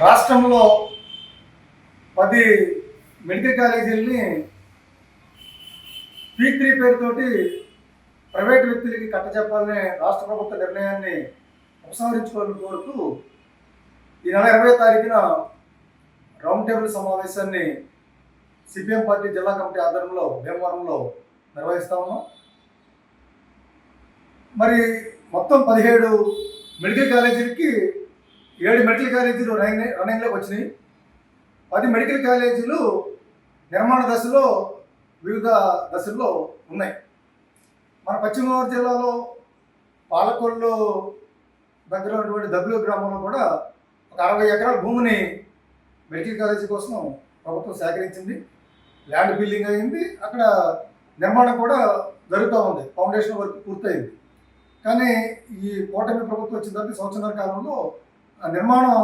రాష్ట్రంలో పది మెడికల్ కాలేజీలని పీ త్రీ పేరుతోటి ప్రైవేట్ వ్యక్తులకి కట్టచెప్పాలనే రాష్ట్ర ప్రభుత్వ నిర్ణయాన్ని ఉపసంహరించుకోవాలని కోరుతూ ఈ నెల ఇరవై తారీఖున రౌండ్ టేబుల్ సమావేశాన్ని సిపిఎం పార్టీ జిల్లా కమిటీ ఆధ్వర్యంలో భీమవరంలో నిర్వహిస్తా ఉన్నాం మరి మొత్తం పదిహేడు మెడికల్ కాలేజీలకి ఏడు మెడికల్ కాలేజీలు రన్నింగ్ రన్నింగ్లోకి వచ్చినాయి. పది మెడికల్ కాలేజీలు నిర్మాణ దశలో వివిధ దశల్లో ఉన్నాయి. మన పశ్చిమ గోదావరి జిల్లాలో పాలకొల్లు దగ్గర ఉన్నటువంటి దబ్బులు గ్రామంలో కూడా ఒక అరవై ఎకరాల భూమిని మెడికల్ కాలేజీ కోసం ప్రభుత్వం సేకరించింది. ల్యాండ్ బిల్డింగ్ అయింది. అక్కడ నిర్మాణం కూడా జరుగుతూ ఉంది. ఫౌండేషన్ వర్క్ పూర్తయింది. కానీ ఈ కూటమి ప్రభుత్వం వచ్చిన తర్వాత సంవత్సరాల కాలంలో నిర్మాణం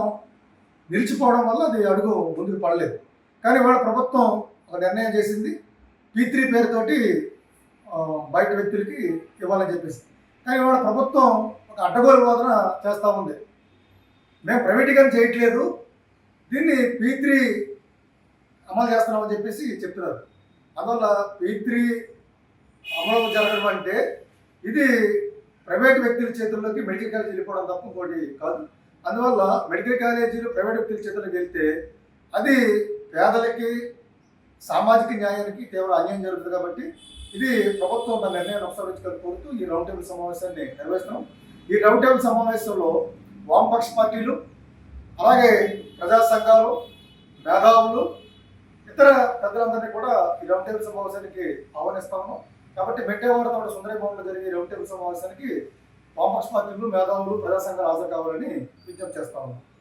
నిలిచిపోవడం వల్ల అది అడుగు ముందుకు పడలేదు. కానీ ఇవాళ ప్రభుత్వం ఒక నిర్ణయం చేసింది. పీ త్రీ పేరుతోటి బయట వ్యక్తులకి ఇవ్వాలని చెప్పేసి. కానీ ఇవాళ ప్రభుత్వం ఒక అడ్డగోలు వాదన చేస్తూ ఉంది. మేము ప్రైవేటీకరణ చేయట్లేదు. దీన్ని పీ త్రీ అమలు చేస్తున్నామని చెప్పేసి చెప్తున్నారు. అందువల్ల పీ త్రీ అమలు జరగడం అంటే ఇది ప్రైవేట్ వ్యక్తుల చేతుల్లోకి మెడికల్ కాలేజ్ వెళ్ళిపోవడం తప్ప ఇంకోటి కాదు. అందువల్ల మెడికల్ కాలేజీలు ప్రైవేట్ వ్యక్తుల చేతులకు వెళ్తే అది పేదలకి సామాజిక న్యాయానికి తీవ్ర అన్యాయం జరుగుతుంది కాబట్టి ఇది ప్రభుత్వం తన నిర్ణయాన్ని ఉపసంహరించుకొని కోరుతూ ఈ రౌండ్ టేబుల్ సమావేశాన్ని నిర్వహిస్తున్నాం. ఈ రౌండ్ టేబుల్ సమావేశంలో వామపక్ష పార్టీలు అలాగే ప్రజా సంఘాలు మేధావులు ఇతర పెద్దలందరినీ కూడా ఈ రౌండ్ టేబుల్ సమావేశానికి ఆహ్వానిస్తాము కాబట్టి మెట్టేవాడ సుందరి సుందరభవన్లో జరిగే రౌండ్ టేబుల్ సమావేశానికి వామపక్ష పార్టీలు మేధావులు ప్రజాసంఘాలు హాజరు కావాలని విజ్ఞప్తి చేస్తా ఉన్నాం.